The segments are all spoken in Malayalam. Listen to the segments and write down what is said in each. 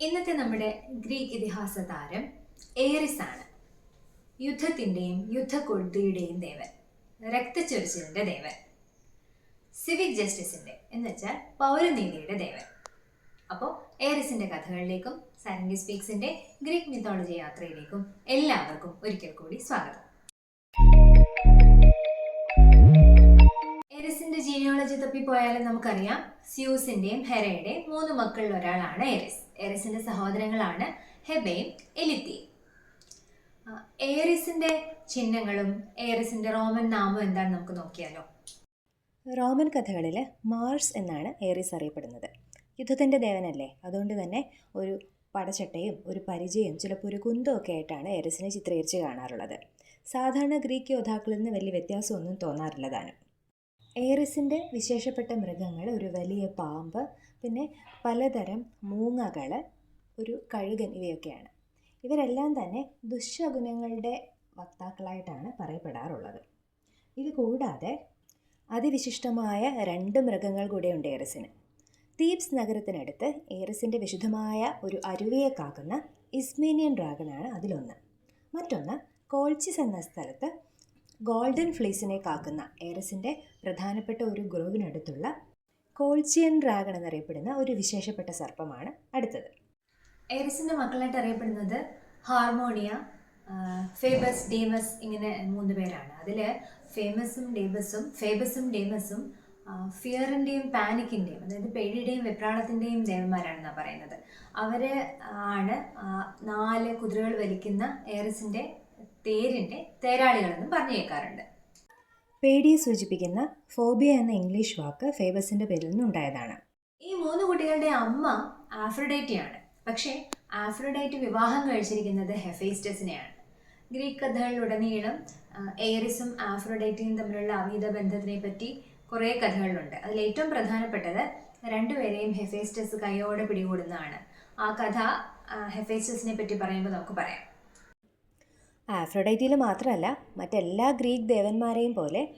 ഇന്നത്തെ നമ്മുടെ ഗ്രീക്ക് ഇതിഹാസ താരം ഏറിസ് ആണ് യുദ്ധത്തിന്റെയും യുദ്ധക്കൊടുതിയുടെയും ദേവൻ രക്തച്ചൊരിച്ചിലിന്റെ ദേവൻ സിവിക് ജസ്റ്റിസിന്റെ എന്ന് വെച്ചാൽ പൗരനീതിയുടെ ദേവൻ. അപ്പോൾ ഏറിസിന്റെ കഥകളിലേക്കും സാരംഗി സ്പീക്സിന്റെ ഗ്രീക്ക് മിത്തോളജി യാത്രയിലേക്കും എല്ലാവർക്കും ഒരിക്കൽ കൂടി സ്വാഗതം. എറിസിന്റെ ജീനിയോളജി തപ്പി പോയാലും നമുക്കറിയാം സ്യൂസിന്റെയും ഹെറയുടെയും മൂന്ന് മക്കളിൽ ഒരാളാണ് എറിസ് എറിസിന്റെ സഹോദരങ്ങളാണ് ഹെബയും എലിത്തിയും. ഏറിസിന്റെ ചിഹ്നങ്ങളും ഏറിസിന്റെ റോമൻ നാമവും എന്താണ് നമുക്ക് നോക്കിയാലോ? റോമൻ കഥകളിൽ മാർസ് എന്നാണ് ഏറിസ് അറിയപ്പെടുന്നത്. യുദ്ധത്തിന്റെ ദേവനല്ലേ? അതുകൊണ്ട് തന്നെ ഒരു പടച്ചട്ടയും ഒരു പരിചയം ചിലപ്പോൾ ഒരു കുന്തമൊക്കെ ആയിട്ടാണ് ഏറിസിനെ ചിത്രീകരിച്ച് കാണാറുള്ളത്. സാധാരണ ഗ്രീക്ക് യോദ്ധാക്കളിൽ നിന്ന് വലിയ വ്യത്യാസമൊന്നും തോന്നാറില്ല താനും. ഏറിസിന്റെ വിശേഷപ്പെട്ട മൃഗങ്ങൾ ഒരു വലിയ പാമ്പ് പിന്നെ പലതരം മൂങ്ങകൾ ഒരു കഴുകൻ ഇവയൊക്കെയാണ്. ഇവരെല്ലാം തന്നെ ദുശ്ശകുനങ്ങളുടെ വക്താക്കളായിട്ടാണ് പറയപ്പെടാറുള്ളത്. ഇത് കൂടാതെ അതിവിശിഷ്ടമായ രണ്ട് മൃഗങ്ങൾ കൂടെയുണ്ട് ഏറിസിന്. തീപ്സ് നഗരത്തിനടുത്ത് ഏറിസിന്റെ വിശുദ്ധമായ ഒരു അരുവിയെ കാക്കുന്ന ഇസ്മേനിയൻ ഡ്രാഗണാണ് അതിലൊന്ന്. മറ്റൊന്ന് കോൾച്ചിസ് എന്ന സ്ഥലത്ത് ഗോൾഡൻ ഫ്ലേസിനെ കാക്കുന്ന ഏറസിന്റെ പ്രധാനപ്പെട്ട ഒരു ഗ്രോവിനടുത്തുള്ള കോൾച്ചിയൻ ഡ്രാഗൺ എന്നറിയപ്പെടുന്ന ഒരു വിശേഷപ്പെട്ട സർപ്പമാണ് അടുത്തത്. ഏറസിന്റെ മക്കളായിട്ട് അറിയപ്പെടുന്നത് ഹാർമോണിയ ഫേബസ് ഡേമസ് ഇങ്ങനെ മൂന്ന് പേരാണ്. അതിൽ ഫേമസും ഡേബസും ഫേബസും ഡേമസും ഫിയറിന്റെയും പാനിക്കിന്റെയും അതായത് പേടിയുടെയും വെപ്രാളത്തിന്റെയും ദേവന്മാരാണെന്നാണ് പറയുന്നത്. അവർ ആണ് നാല് കുതിരകൾ വലിക്കുന്ന ഏറിസിന്റെ തേരിന്റെ തേരാളികളെന്നും പറഞ്ഞു കേൾക്കാറുണ്ട് പേടിയെ സൂചിപ്പിക്കുന്ന ഫോബിയ എന്ന ഇംഗ്ലീഷ് വാക്ക് ഫേബസിന്റെ പേരിൽ നിന്നുണ്ടായതാണ്. ഈ മൂന്ന് കുട്ടികളുടെ അമ്മ ആഫ്രഡൈറ്റിയാണ്. പക്ഷേ ആഫ്രഡൈറ്റ് വിവാഹം കഴിച്ചിരിക്കുന്നത് ഹെഫേസ്റ്റസിനെയാണ്. ഗ്രീക്ക് കഥകളിലുടനീളം എയറിസും ആഫ്രഡൈറ്റിയും തമ്മിലുള്ള അവീത ബന്ധത്തിനെ പറ്റി കുറേ കഥകളുണ്ട്. അതിൽ ഏറ്റവും പ്രധാനപ്പെട്ടത് രണ്ടുപേരെയും ഹെഫേസ്റ്റസ് കൈയോടെ പിടികൂടുന്നതാണ്. ആ കഥ ഹെഫേസ്റ്റസിനെ പറ്റി പറയുമ്പോൾ നമുക്ക് പറയാം. ആഫ്രോഡൈറ്റിയിൽ മാത്രമല്ല മറ്റെല്ലാ ഗ്രീക്ക് ദേവന്മാരെയും പോലെ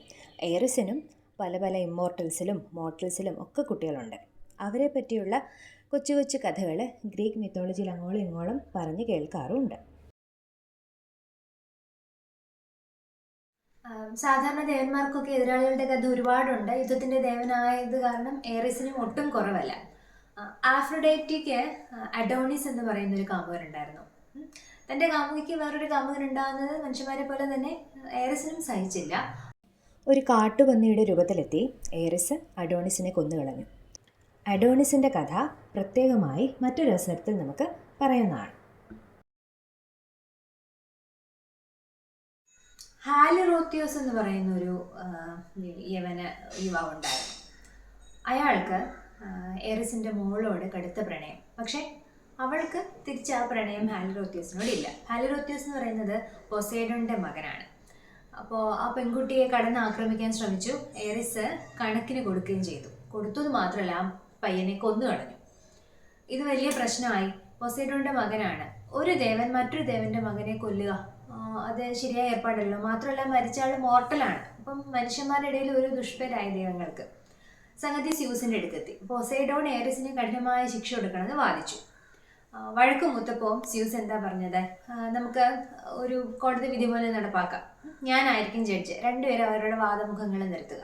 എയറിസിനും പല പല ഇമ്മോർട്ടൽസിലും മോർട്ടൽസിലും ഒക്കെ കുട്ടികളുണ്ട്. അവരെ പറ്റിയുള്ള കൊച്ചു കൊച്ചു കഥകൾ ഗ്രീക്ക് മിത്തോളജിയിൽ അങ്ങോളം ഇങ്ങോളം പറഞ്ഞ് കേൾക്കാറുമുണ്ട്. സാധാരണ ദേവന്മാർക്കൊക്കെ എതിരാളികളുടെ കഥ ഒരുപാടുണ്ട്. യുദ്ധത്തിന്റെ ദേവനായത് കാരണം ഏറിസിനും ഒട്ടും കുറവല്ല. ആഫ്രഡൈറ്റിക്ക് അഡോണിസ് എന്ന് പറയുന്ന ഒരു കാമുകൻ തന്റെ കാമുകിക്ക് വേറൊരു കാമുകൻ ഉണ്ടാകുന്നത് മനുഷ്യന്മാരെ പോലെ തന്നെ ഏറിസിനും സഹിച്ചില്ല. ഒരു കാട്ടുപന്നിയുടെ രൂപത്തിലെത്തി ഏറിസ് അഡോണിസിനെ കൊന്നുകളഞ്ഞു. അഡോണിസിന്റെ കഥ പ്രത്യേകമായി മറ്റൊരു അവസരത്തിൽ നമുക്ക് പറയുന്നതാണ് ഹാലിറോത്തിയോസ് എന്ന് പറയുന്ന ഒരു യവന യുവാവ് ഉണ്ടായിരുന്നു അയാൾക്ക് ആ, എറിസിന്റെ മോളോട് കടുത്ത പ്രണയം. പക്ഷേ അവൾക്ക് തിരിച്ച് ആ പ്രണയം ഹാലിറോത്തിയോസിനോട് ഇല്ല ഹാലിറോത്തിയോസ് എന്ന് പറയുന്നത് പൊസൈഡോന്റെ മകനാണ്. അപ്പോൾ ആ പെൺകുട്ടിയെ കടന്ന് ആക്രമിക്കാൻ ശ്രമിച്ചു. എറിസ് കണക്കിന് കൊടുക്കുകയും ചെയ്തു. കൊടുത്തത് മാത്രമല്ല ആ പയ്യനെ കൊന്നു കളഞ്ഞു. ഇത് വലിയ പ്രശ്നമായി. പൊസൈഡോന്റെ മകനാണ്. ഒരു ദേവൻ മറ്റൊരു ദേവന്റെ മകനെ കൊല്ലുക അത് ശരിയായ ഏർപ്പാടല്ലോ മാത്രമല്ല മരിച്ച ആൾ മോർട്ടലാണ്. അപ്പം മനുഷ്യന്മാരുടെ ഇടയിൽ ഒരു ദുഷ്പരായ ദൈവങ്ങൾക്ക് സംഗതി സ്യൂസിന്റെ അടുത്തെത്തി. പൊസൈഡോൺ ഏറിസിന് കഠിനമായ ശിക്ഷ കൊടുക്കണമെന്ന് വാദിച്ചു. വഴക്ക് മൂത്തപ്പോൾ സ്യൂസ് എന്താ പറഞ്ഞത്? നമുക്ക് ഒരു കോടതി വിധി പോലെ നടപ്പാക്കാം. ഞാനായിരിക്കും ജഡ്ജ്. രണ്ടുപേരും അവരുടെ വാദമുഖങ്ങൾ നിർത്തുക.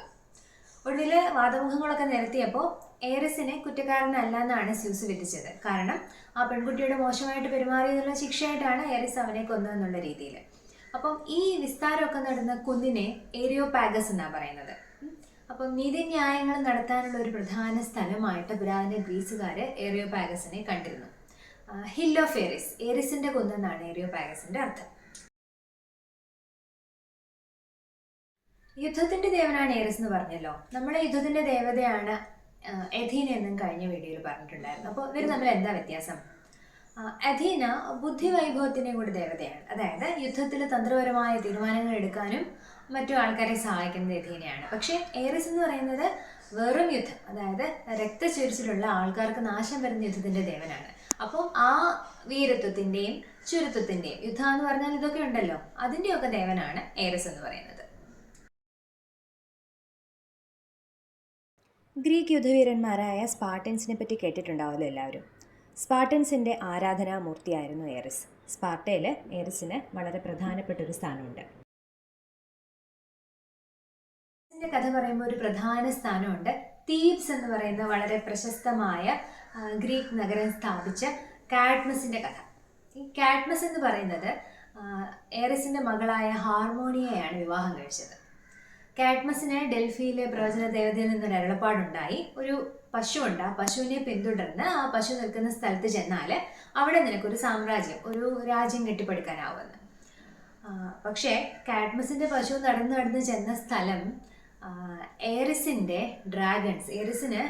ഒടുവിൽ വാദമുഖങ്ങളൊക്കെ നിരത്തിയപ്പോൾ ഏറിസിനെ കുറ്റക്കാരനല്ല എന്നാണ് സ്യൂസ് വിധിച്ചത്. കാരണം ആ പെൺകുട്ടിയുടെ മോശമായിട്ട് പെരുമാറിയതിനുള്ള ശിക്ഷയായിട്ടാണ് ഏറിസ് അവനെ കൊന്നതെന്നുള്ള രീതിയിൽ. അപ്പം ഈ വിസ്താരമൊക്കെ നടന്ന കുന്നിനെ ഏരിയോ പാഗസ് എന്നാണ് പറയുന്നത്. അപ്പം നീതിന്യായങ്ങൾ നടത്താനുള്ള ഒരു പ്രധാന സ്ഥലമായിട്ട് പുരാതന ഗ്രീസുകാർ ഏറിയോ പാഗസിനെ കണ്ടിരുന്നു. ഹിൽ ഓഫ് ഏറിസ് ഏറിസിന്റെ കുന്നെന്നാണ് ഏരിയോ പാഗസിന്റെ അർത്ഥം. യുദ്ധത്തിന്റെ ദേവനാണ് ഏറിസ് എന്ന് പറഞ്ഞല്ലോ. നമ്മളെ യുദ്ധത്തിന്റെ ദേവതയാണ് എഥീന എന്നും കഴിഞ്ഞ വീഡിയോയിൽ പറഞ്ഞിട്ടുണ്ടായിരുന്നു. അപ്പോൾ ഇവർ തമ്മിൽ എന്താ വ്യത്യാസം? അധീന ബുദ്ധി ബുദ്ധിവൈഭവത്തിന്റെ കൂടി ദേവതയാണ്. അതായത് യുദ്ധത്തിൽ തന്ത്രപരമായ തീരുമാനങ്ങൾ എടുക്കാനും മറ്റു ആൾക്കാരെ സഹായിക്കുന്നത് എഥീനയാണ് പക്ഷേ ഏറിസ് എന്ന് പറയുന്നത് വെറും യുദ്ധം. അതായത് രക്തചുരിച്ചിലുള്ള ആൾക്കാർക്ക് നാശം വരുന്ന യുദ്ധത്തിന്റെ ദേവനാണ്. അപ്പോൾ ആ വീരത്വത്തിന്റെയും ചുരുത്വത്തിന്റെയും യുദ്ധം എന്ന് പറഞ്ഞാൽ ഇതൊക്കെ ഉണ്ടല്ലോ. അതിന്റെയൊക്കെ ദേവനാണ് ഏരസ് എന്ന് പറയുന്നത്. ഗ്രീക്ക് യുദ്ധവീരന്മാരായ സ്പാർട്ടൻസിനെ പറ്റി കേട്ടിട്ടുണ്ടാവുമല്ലോ എല്ലാവരും. സ്പാർട്ടൻസിന്റെ ആരാധനാമൂർത്തിയായിരുന്നു ഏറിസ് സ്പാർട്ടയിൽ ഏറിസിന് വളരെ പ്രധാനപ്പെട്ട ഒരു സ്ഥാനമുണ്ട്. ഇതിന്റെ കഥ പറയുമ്പോൾ ഒരു പ്രധാന സ്ഥാനമുണ്ട്. തീബ്സ് എന്ന് പറയുന്ന വളരെ പ്രശസ്തമായ ഗ്രീക്ക് നഗരം സ്ഥാപിച്ച കാഡ്മസിന്റെ കഥ. ഈ കാഡ്മസ് എന്ന് പറയുന്നത് ആ, മകളായ ഹാർമോണിയയാണ് വിവാഹം കഴിച്ചത്. കാഡ്മസിന് ഡൽഹിയിലെ പ്രവചന ദേവതയിൽ നിന്നൊരു അരുളപ്പാടുണ്ടായി. ഒരു പശുവുണ്ട്. ആ പശുവിനെ പിന്തുടർന്ന് ആ പശു നിൽക്കുന്ന സ്ഥലത്ത് ചെന്നാൽ അവിടെ നിനക്കൊരു സാമ്രാജ്യം ഒരു രാജ്യം കെട്ടിപ്പടുക്കാനാവുമെന്ന്. പക്ഷേ കാഡ്മസിന്റെ പശു നടന്നു നടന്ന് ചെന്ന സ്ഥലം ആ, ഏറിസിന്റെ ഡ്രാഗൺസ് ഏറിസിന്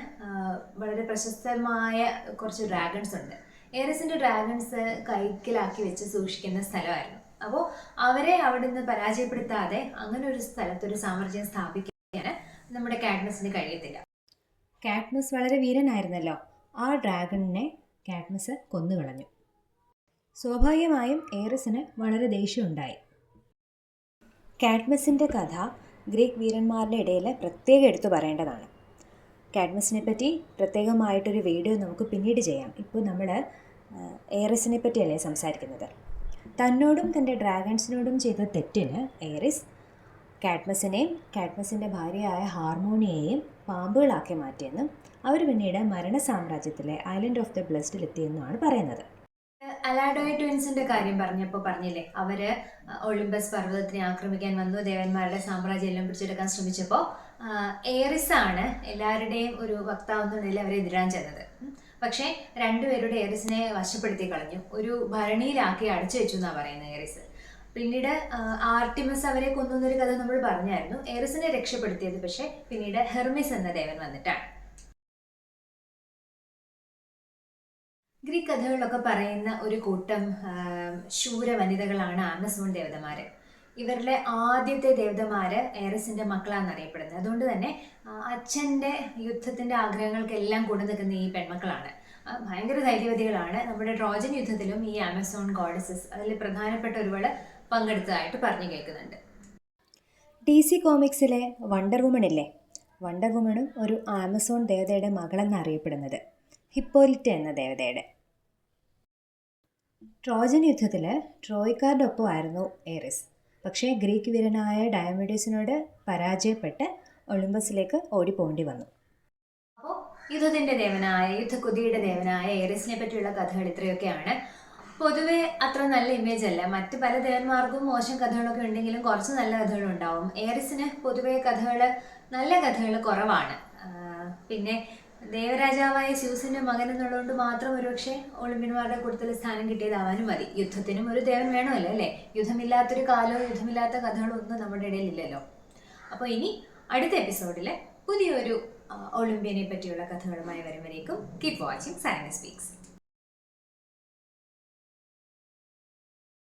വളരെ പ്രശസ്തമായ കുറച്ച് ഡ്രാഗൺസ് ഉണ്ട്. ഏറിസിന്റെ ഡ്രാഗൺസ് കൈക്കലാക്കി വെച്ച് സൂക്ഷിക്കുന്ന സ്ഥലമായിരുന്നു. അപ്പോൾ അവരെ അവിടെ നിന്ന് പരാജയപ്പെടുത്താതെ അങ്ങനെ ഒരു സ്ഥലത്തൊരു സാമ്രാജ്യം സ്ഥാപിക്കാൻ നമ്മുടെ കാഡ്മസിന് കഴിയത്തില്ല. കാഡ്മസ് വളരെ വീരനായിരുന്നല്ലോ. ആ ഡ്രാഗണിനെ കാഡ്മസ് കൊന്നുകളഞ്ഞു. സ്വാഭാവികമായും ഏറിസിന് വളരെ ദേഷ്യമുണ്ടായി കാഡ്മസിന്റെ കഥ ഗ്രീക്ക് വീരന്മാരുടെ ഇടയിൽ പ്രത്യേകം എടുത്തു പറയേണ്ടതാണ്. കാഡ്മസിനെ പറ്റി പ്രത്യേകമായിട്ടൊരു വീഡിയോ നമുക്ക് പിന്നീട് ചെയ്യാം. ഇപ്പോൾ നമ്മൾ എയറസിനെ പറ്റിയല്ലേ സംസാരിക്കുന്നത്. തന്നോടും തന്റെ ഡ്രാഗൺസിനോടും ചെയ്ത തെറ്റിന് എയറിസ് കാഡ്മസിനെയും കാഡ്മസിന്റെ ഭാര്യയായ ഹാർമോണിയെയും പാമ്പുകളാക്കി മാറ്റിയെന്നും അവർ പിന്നീട് മരണ സാമ്രാജ്യത്തിലെ ഐലൻഡ് ഓഫ് ദ ബ്ലസ്ഡിലെത്തിയെന്നുമാണ് പറയുന്നത്. അലാഡോയ് ട്വിൻസിന്റെ കാര്യം പറഞ്ഞപ്പോൾ പറഞ്ഞില്ലേ? അവർ ഒളിമ്പസ് പർവതത്തിനെ ആക്രമിക്കാൻ വന്നു ദേവന്മാരുടെ സാമ്രാജ്യം എല്ലാം പിടിച്ചെടുക്കാൻ ശ്രമിച്ചപ്പോൾ ഏറിസ് ആണ് എല്ലാവരുടെയും ഒരു വക്താവെന്ന നില അവരെ എതിരാൻ ചെന്നത്. പക്ഷെ രണ്ടുപേരുടെ ഏറിസിനെ വശപ്പെടുത്തി കളഞ്ഞു. ഒരു ഭരണിയിലാക്കി അടച്ചു വെച്ചു എന്നാണ് പറയുന്നത് ഏറിസ്. പിന്നീട് ആർട്ടിമസ് അവരെ കൊന്നു എന്നൊരു കഥ നമ്മൾ പറഞ്ഞായിരുന്നു. ഏറിസിനെ രക്ഷപ്പെടുത്തിയത് പക്ഷെ പിന്നീട് ഹെർമിസ് എന്ന ദേവൻ വന്നിട്ടാണ്. ഗ്രീക്ക് കഥകളിലൊക്കെ പറയുന്ന ഒരു കൂട്ടം ശൂര വനിതകളാണ് ആമസോൺ ദേവതമാര്. ഇവരിലെ ആദ്യത്തെ ദേവതമാര് ഏറസിന്റെ മക്കളാണെന്ന് അറിയപ്പെടുന്നത്. അതുകൊണ്ട് തന്നെ അച്ഛന്റെ യുദ്ധത്തിന്റെ ആഗ്രഹങ്ങൾക്കെല്ലാം കൂടെ നിൽക്കുന്ന ഈ പെൺമക്കളാണ്. ഭയങ്കര ധൈര്യവതികളാണ്. നമ്മുടെ ട്രോജൻ യുദ്ധത്തിലും ഈ ആമസോൺ ഗോഡസസ് അതിൽ പ്രധാനപ്പെട്ട ഒരുപാട് പങ്കെടുത്തതായിട്ട് പറഞ്ഞു കേൾക്കുന്നുണ്ട്. ഡി സി കോമിക്സിലെ വണ്ടർ വുമൺ ഇല്ലേ വണ്ടർ വുമണും ഒരു ആമസോൺ ദേവതയുടെ മകളെന്ന് അറിയപ്പെടുന്നത്. ഹിപ്പോലിറ്റ എന്ന ദേവതയുടെ. ട്രോജൻ യുദ്ധത്തിൽ ട്രോയ്ക്കാരുടെ ഒപ്പമായിരുന്നു ഏറിസ്. പക്ഷേ ഗ്രീക്ക് വീരനായ ഡയമീഡിയസിനോട് പരാജയപ്പെട്ട് ഒളിമ്പസിലേക്ക് ഓടിപ്പോണ്ടി വന്നു. അപ്പോൾ യുദ്ധത്തിന്റെ ദേവനായ യുദ്ധക്കുതിയുടെ ദേവനായ ഏറിസിനെ പറ്റിയുള്ള കഥകൾ ഇത്രയൊക്കെയാണ്. പൊതുവേ അത്ര നല്ല ഇമേജ് അല്ല. മറ്റ് പല ദേവന്മാർക്കും മോശം കഥകളൊക്കെ ഉണ്ടെങ്കിലും കുറച്ച് നല്ല കഥകൾ ഉണ്ടാവും. ഏറിസിന് പൊതുവേ കഥകൾ നല്ല കഥകൾ കുറവാണ്. പിന്നെ ദേവരാജാവായ സ്യൂസിന്റെ മകൻ എന്നുള്ളതുകൊണ്ട് മാത്രം ഒരുപക്ഷെ ഒളിമ്പ്യന്മാരുടെ കൂട്ടത്തിൽ സ്ഥാനം കിട്ടിയതാവാനും മതി. യുദ്ധത്തിനും ഒരു ദേവൻ വേണമല്ലോ അല്ലേ? യുദ്ധമില്ലാത്തൊരു കാലവും യുദ്ധമില്ലാത്ത കഥകളോ ഒന്നും നമ്മുടെ ഇടയിലില്ലല്ലോ അപ്പോൾ ഇനി അടുത്ത എപ്പിസോഡിലെ പുതിയൊരു ഒളിമ്പ്യനെ പറ്റിയുള്ള കഥകളുമായി വരുമ്പോഴേക്കും കീപ് വാച്ചിങ് സയൻസ് സ്പീക്സ്